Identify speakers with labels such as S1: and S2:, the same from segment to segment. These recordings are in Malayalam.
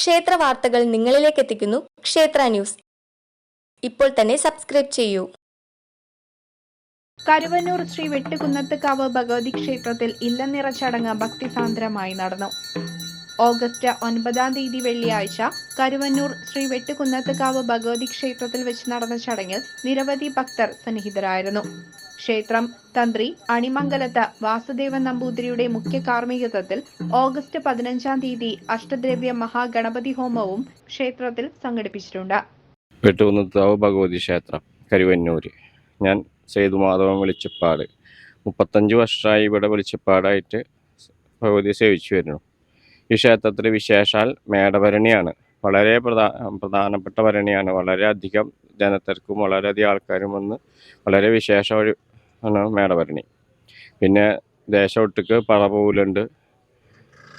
S1: ക്ഷേത്ര വാർത്തകൾ നിങ്ങളിലേക്ക് എത്തിക്കുന്നു. ക്ഷേത്ര ന്യൂസ്. ഇപ്പോൾ തന്നെ സബ്സ്ക്രൈബ് ചെയ്യൂ.
S2: കരുവന്നൂർ ശ്രീ വെട്ടുകുന്നത്തുകാവ് ഭഗവതി ക്ഷേത്രത്തിൽ ഇല്ലനിറ ചടങ്ങ് ഭക്തിസാന്ദ്രമായി നടന്നു. ഓഗസ്റ്റ് ഒൻപതാം തീയതി വെള്ളിയാഴ്ച കരുവന്നൂർ ശ്രീ വെട്ടുകുന്നത്തുകാവ് ഭഗവതി ക്ഷേത്രത്തിൽ വെച്ച് നടന്ന ചടങ്ങിൽ നിരവധി ഭക്തർ സന്നിഹിതരായിരുന്നു. ക്ഷേത്രം തന്ത്രി അണിമംഗലത്ത് വാസുദേവൻ നമ്പൂതിരിയുടെ മുഖ്യ കാർമ്മികത്വത്തിൽ ഓഗസ്റ്റ് പതിനഞ്ചാം തീയതി അഷ്ടദ്രവ്യ മഹാഗണപതി ഹോമവും ക്ഷേത്രത്തിൽ സംഘടിപ്പിച്ചിട്ടുണ്ട്.
S3: വെട്ടുകുന്നത്താവ് ഭഗവതി ക്ഷേത്രം കരുവന്നൂര്. ഞാൻ സേതുമാധവൻ വെളിച്ചപ്പാട്. മുപ്പത്തഞ്ച് വർഷമായി ഇവിടെ വെളിച്ചപ്പാടായിട്ട് ഭഗവതി സേവിച്ചു വരുന്നു. ഈ ക്ഷേത്രത്തിൽ വിശേഷാൽ മേടഭരണിയാണ്. വളരെ പ്രധാ പ്രധാനപ്പെട്ട ഭരണിയാണ്. വളരെയധികം ജനത്തിരക്കും വളരെയധികം ആൾക്കാരും വന്ന് വളരെ വിശേഷ ഒരു ആണ് മേടഭരണി. പിന്നെ ദേശമൊട്ടുക്ക് പറപൂലുണ്ട്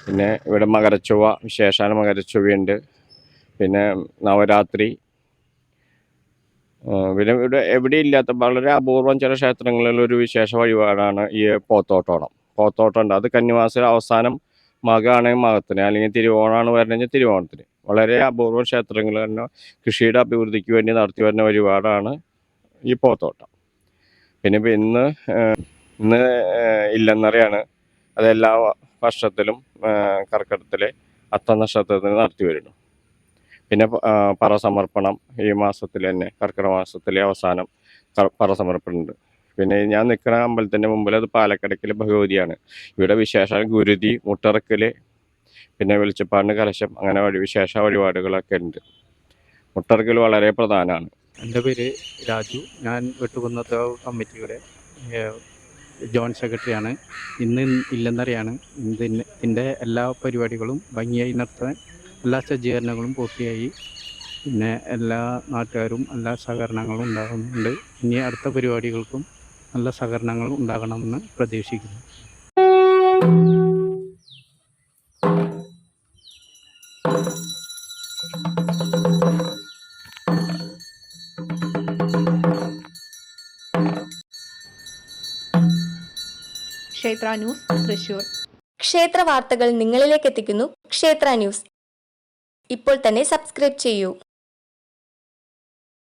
S3: പിന്നെ ഇവിടെ മകരച്ചൊവ്വ വിശേഷാൽ മകരച്ചൊവ്വയുണ്ട് പിന്നെ നവരാത്രി. പിന്നെ ഇവിടെ എവിടെ ഇല്ലാത്ത വളരെ അപൂർവം ചില ക്ഷേത്രങ്ങളിൽ ഒരു വിശേഷ വഴിപാടാണ് ഈ പോത്തോട്ടോണം. പോത്തോട്ടം ഉണ്ട് അത് കന്നിമാസത്തിൽ അവസാനം മകമാണെങ്കിൽ മകത്തിന് അല്ലെങ്കിൽ തിരുവോണമാണ് വരണമെങ്കിൽ തിരുവോണത്തിന്. വളരെ അപൂർവ ക്ഷേത്രങ്ങൾ തന്നെ കൃഷിയുടെ അഭിവൃദ്ധിക്ക് വേണ്ടി നടത്തി വരുന്ന ഒരുപാടാണ് ഈ പോത്തോട്ടം പിന്നെ ഇപ്പം ഇന്ന് ഇന്ന് ഇല്ലെന്നറിയാണ്. അതെല്ലാ വർഷത്തിലും കർക്കിടത്തിലെ അത്ത നക്ഷത്രത്തിൽ നടത്തി വരുന്നു. പിന്നെ പറ സമർപ്പണം ഈ മാസത്തിൽ തന്നെ കർക്കിടക മാസത്തിലെ അവസാനം പറ പറസമർപ്പണമുണ്ട് പിന്നെ ഞാൻ നിൽക്കുന്ന അമ്പലത്തിന്റെ മുമ്പിൽ അത് പാലക്കടക്കിലെ ഭഗവതിയാണ്. ഇവിടെ വിശേഷം ഗുരുതി മുട്ടറക്കൽ പിന്നെ വെളിച്ചപ്പാടിന് കലശം അങ്ങനെ വഴി വിശേഷ വഴിപാടുകളൊക്കെ ഉണ്ട്. മുട്ടറക്കൽ വളരെ പ്രധാനമാണ്.
S4: എന്റെ പേര് രാജു. ഞാൻ വെട്ടുകുന്നത്തെ കമ്മിറ്റിയുടെ ജോയിന്റ് സെക്രട്ടറിയാണ്. ഇന്ന് ഇല്ലെന്നറിയാണ്. ഇതിന്റെ എല്ലാ പരിപാടികളും ഭംഗിയായി നടത്താൻ എല്ലാ സജ്ജീകരണങ്ങളും പൂർത്തിയായി. പിന്നെ എല്ലാ നാട്ടുകാരും എല്ലാ സഹകരണങ്ങളും ഉണ്ടാകുന്നുണ്ട്. ഇനി അടുത്ത പരിപാടികൾക്കും നല്ല സഹകരണങ്ങൾ ഉണ്ടാകണമെന്ന് പ്രതീക്ഷിക്കുന്നു.
S2: ക്ഷേത്ര ന്യൂസ് തൃശൂർ
S1: ക്ഷേത്ര വാർത്തകൾ നിങ്ങളിലേക്ക് എത്തിക്കുന്നു. ക്ഷേത്ര ന്യൂസ്. ഇപ്പോൾ തന്നെ സബ്സ്ക്രൈബ് ചെയ്യൂ.